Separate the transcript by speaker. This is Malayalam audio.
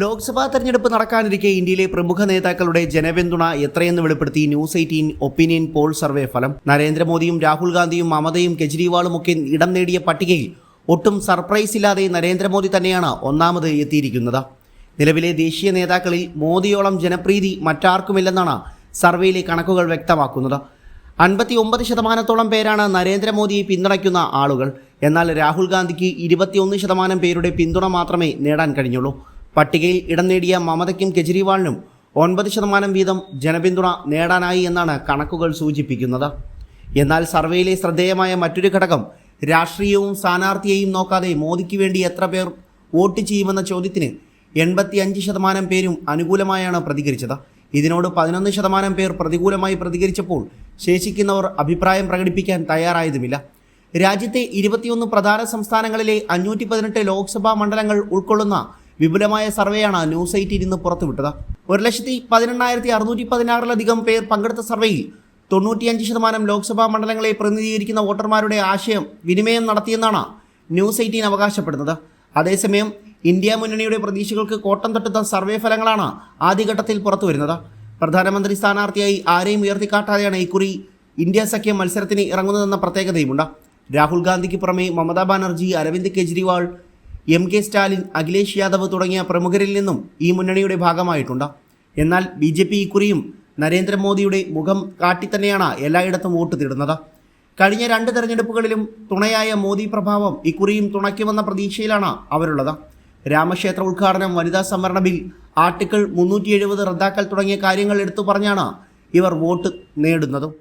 Speaker 1: ലോക്സഭാ തെരഞ്ഞെടുപ്പ് നടക്കാനിരിക്കെ ഇന്ത്യയിലെ പ്രമുഖ നേതാക്കളുടെ ജനപിന്തുണ എത്രയെന്ന് വെളിപ്പെടുത്തി news eighteen opinion poll survey ഫലം. നരേന്ദ്രമോദിയും രാഹുൽ ഗാന്ധിയും മമതയും കെജ്രിവാളും ഒക്കെ ഇടം നേടിയ പട്ടികയിൽ ഒട്ടും സർപ്രൈസ് ഇല്ലാതെ നരേന്ദ്രമോദി തന്നെയാണ് ഒന്നാമത് എത്തിയിരിക്കുന്നത്. നിലവിലെ ദേശീയ നേതാക്കളിൽ മോദിയോളം ജനപ്രീതി മറ്റാർക്കുമില്ലെന്നാണ് സർവേയിലെ കണക്കുകൾ വ്യക്തമാക്കുന്നത്. അൻപത്തി ഒമ്പത് ശതമാനത്തോളം പേരാണ് നരേന്ദ്രമോദിയെ പിന്തുണയ്ക്കുന്ന ആളുകൾ. എന്നാൽ രാഹുൽ ഗാന്ധിക്ക് ഇരുപത്തിയൊന്ന് ശതമാനം പേരുടെ പിന്തുണ മാത്രമേ നേടാൻ കഴിഞ്ഞുള്ളൂ. പട്ടികയിൽ ഇടം നേടിയ മമതയ്ക്കും കെജ്രിവാളിനും ഒൻപത് ശതമാനം വീതം ജനപിന്തുണ നേടാനായി എന്നാണ് കണക്കുകൾ സൂചിപ്പിക്കുന്നത്. എന്നാൽ സർവേയിലെ ശ്രദ്ധേയമായ മറ്റൊരു ഘടകം രാഷ്ട്രീയവും സ്ഥാനാർത്ഥിയെയും നോക്കാതെ മോദിക്ക് വേണ്ടി എത്ര പേർ വോട്ട് ചെയ്യുമെന്ന ചോദ്യത്തിന് എൺപത്തിയഞ്ച് ശതമാനം പേരും അനുകൂലമായാണ് പ്രതികരിച്ചത്. ഇതിനോട് പതിനൊന്ന് ശതമാനം പേർ പ്രതികൂലമായി പ്രതികരിച്ചപ്പോൾ ശേഷിക്കുന്നവർ അഭിപ്രായം പ്രകടിപ്പിക്കാൻ തയ്യാറായതുമില്ല. രാജ്യത്തെ ഇരുപത്തിയൊന്ന് പ്രധാന സംസ്ഥാനങ്ങളിലെ അഞ്ഞൂറ്റി പതിനെട്ട് ലോക്സഭാ മണ്ഡലങ്ങൾ ഉൾക്കൊള്ളുന്ന വിപുലമായ സർവേയാണ് ന്യൂസ് എയ്റ്റീൻ ഇന്ന് പുറത്തുവിട്ടത്. ഒരു ലക്ഷത്തി പതിനെണ്ണായിരത്തി അറുന്നൂറ്റി പതിനാറിലധികം പേർ പങ്കെടുത്ത സർവേയിൽ തൊണ്ണൂറ്റിയഞ്ച് ശതമാനം ലോക്സഭാ മണ്ഡലങ്ങളെ പ്രതിനിധീകരിക്കുന്ന വോട്ടർമാരുടെ ആശയം വിനിമയം നടത്തിയെന്നാണ് ന്യൂസ് എയ്റ്റീൻ അവകാശപ്പെടുന്നത്. അതേസമയം ഇന്ത്യ മുന്നണിയുടെ പ്രതീക്ഷകൾക്ക് കോട്ടം തട്ടുന്ന സർവേ ഫലങ്ങളാണ് ആദ്യഘട്ടത്തിൽ പുറത്തുവരുന്നത്. പ്രധാനമന്ത്രി സ്ഥാനാർത്ഥിയായി ആരെയും ഉയർത്തിക്കാട്ടാതെയാണ് ഇക്കുറി ഇന്ത്യ സഖ്യം മത്സരത്തിന് ഇറങ്ങുന്നതെന്ന പ്രത്യേകതയുമുണ്ട്. രാഹുൽ ഗാന്ധിക്ക് പുറമെ മമതാ ബാനർജി അരവിന്ദ് കെജ്രിവാൾ എം കെ സ്റ്റാലിൻ അഖിലേഷ് യാദവ് തുടങ്ങിയ പ്രമുഖരിൽ നിന്നും ഈ മുന്നണിയുടെ ഭാഗമായിട്ടുണ്ട്. എന്നാൽ ബി ജെ പി ഇക്കുറിയും നരേന്ദ്രമോദിയുടെ മുഖം കാട്ടിത്തന്നെയാണ് എല്ലായിടത്തും വോട്ട് തേടുന്നത്. കഴിഞ്ഞ രണ്ട് തെരഞ്ഞെടുപ്പുകളിലും തുണയായ മോദി പ്രഭാവം ഇക്കുറിയും തുണയ്ക്കുമെന്ന പ്രതീക്ഷയിലാണ് അവരുള്ളത്. രാമക്ഷേത്ര ഉദ്ഘാടനം വനിതാ സംവരണ ബിൽ ആർട്ടിക്കിൾ മുന്നൂറ്റി റദ്ദാക്കൽ തുടങ്ങിയ കാര്യങ്ങൾ എടുത്തു പറഞ്ഞാണ് ഇവർ വോട്ട് നേടുന്നതും.